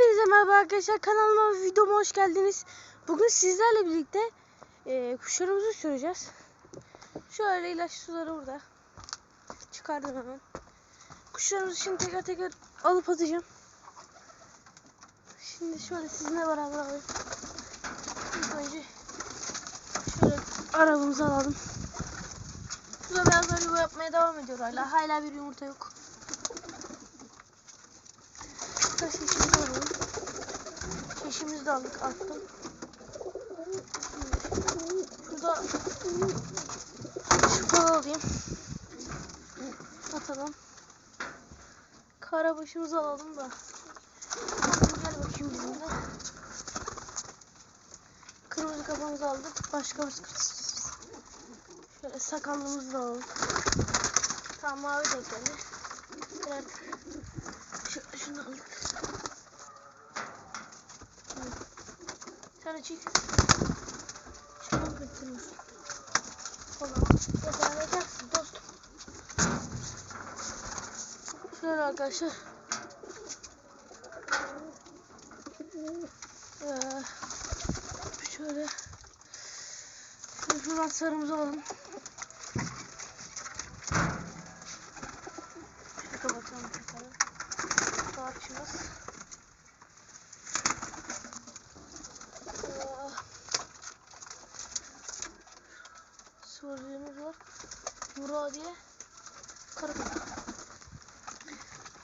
Hepinize merhaba arkadaşlar kanalıma ve videoma hoş geldiniz. Bugün sizlerle birlikte e, kuşlarımızı süreceğiz. Şöyle ilaç suları burada. Çıkardım hemen. Kuşlarımızı şimdi teker teker alıp atacağım. Şimdi şöyle sizinle beraber alayım. İlk önce şöyle arabamızı alalım. Şurada beyazlar yuva yapmaya devam ediyor hala. Hala bir yumurta yok. Şurada şişimizi alalım. Şişimizi de aldık attım. Şurada şu balı alayım. Atalım. Karabaşımızı alalım da. Gel bakayım bizimle. Kırmızı kafamızı aldık. Başka bir Şöyle sakallımızı da alalım. Tamam mavi de geldi. Evet. Şu, şunu aldık. Sen çık. Şunu götürüyorsun. Oğlum. Edersin dostum. Şöyle arkadaşlar. Ee. Şöyle şuradan sarımızı alalım. Şöyle kapatalım tekrar. Tarçımız. Var. Muradiye. Kara kafa.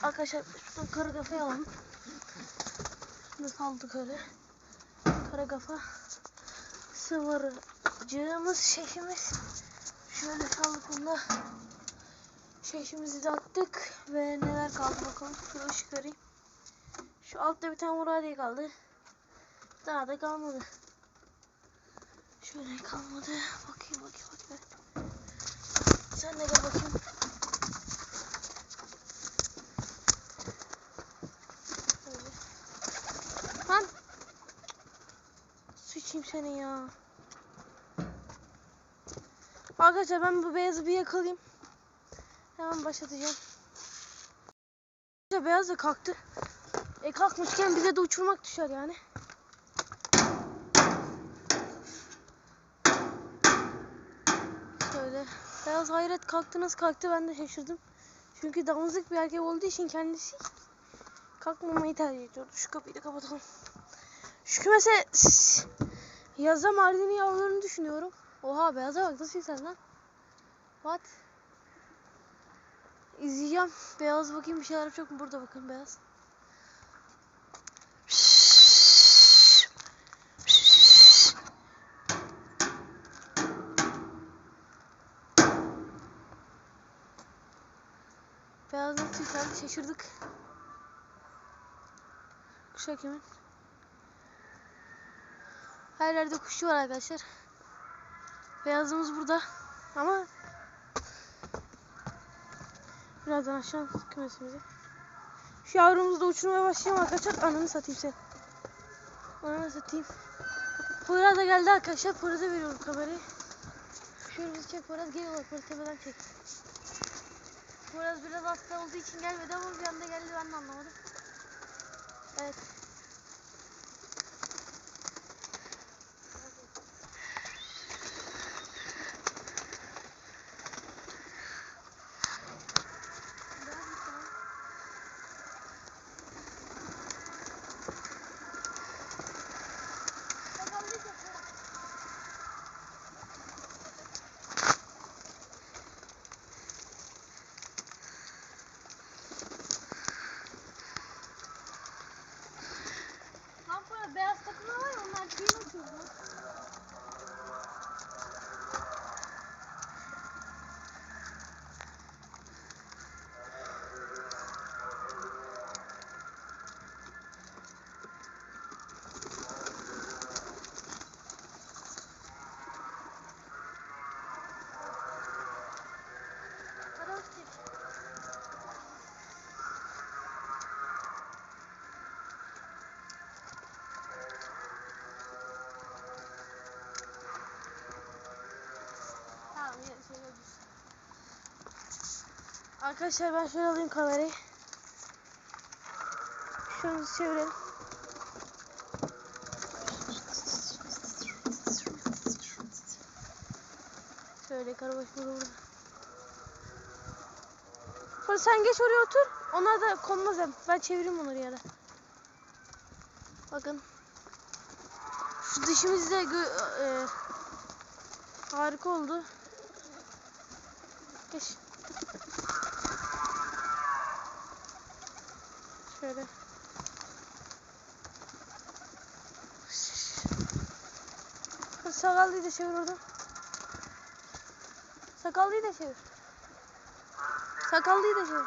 Arkadaşlar şuradan kara kafayı alalım. Şunu saldık öyle. Kara kafa. Sıvırcığımız, şeşimiz. Şöyle saldık bunda. Şeşimizi de attık. Ve neler kaldı bakalım. Şu ışık vereyim. Şu altta bir tane muradiye kaldı. Daha da kalmadı. Şöyle kalmadı. Bakayım bakayım bakayım. Sen de gel bakayım. Lan. Sıçayım seni ya. Arkadaşlar ben bu beyazı bir yakalayayım. Hemen başlatacağım. Beyaz da kalktı. E kalkmışken bize de uçurmak düşer yani. Şöyle. Beyaz hayret kalktı nasıl kalktı ben de şaşırdım. Çünkü damızlık bir erkek olduğu için kendisi kalkmamayı tercih ediyordu. Şu kapıyı da kapatalım. Şu kümese yazda mardini yavrularını düşünüyorum. Oha beyaza bak nasıl yükseldi lan. What? İzleyeceğim. Beyaz bakayım bir şeyler yapacak mı? Burada bakın beyaz. Beyaz nasıl yükseldi şaşırdık. Kuş hakemin. Her yerde kuşu var arkadaşlar. Beyazımız burada. Ama birazdan aşağı kümesimizi. Şu yavrumuzu da uçurmaya başlayalım arkadaşlar. Ananı satayım sen. Ananı satayım. Poyraz da geldi arkadaşlar. Poyraz'a veriyorum kamerayı. Şöyle bizi çek Poyraz geliyorlar. Poyraz tepeden çek. Poyraz biraz hasta olduğu için gelmedi ama bir anda geldi ben de anlamadım. Evet. Arkadaşlar ben şöyle alayım kamerayı. Şunu çevirelim. Şöyle karabaş burada burada. Sen geç oraya otur. Onlar da konmaz hem. Ben çevireyim onları yere. Bakın. Şu dişimiz de e, harika oldu. Geç. Şöyle. Sakallıyı da çevir oradan. Sakallıyı da çevir. Sakallıyı da çevir.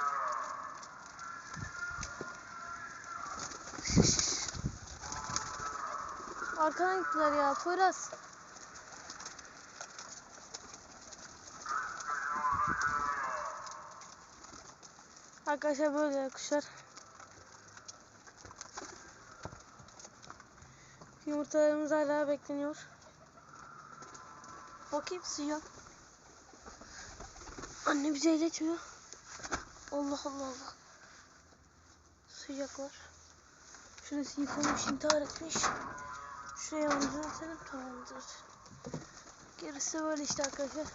Arkana gittiler ya. Poyraz. Arkadaşlar böyle kuşlar. Yumurtalarımız hala bekleniyor. Bakayım sıcak. Anne bize iletiyor. Allah Allah Allah. Sıcak var. Şurası yıkılmış, intihar etmiş. Şuraya omzunu atalım tamamdır. Gerisi böyle işte arkadaşlar.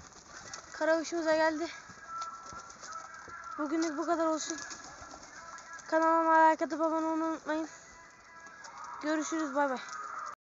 Karavuşumuza geldi. Bugünlük bu kadar olsun. Kanalıma like atıp abone olmayı unutmayın. Görüşürüz bay bay.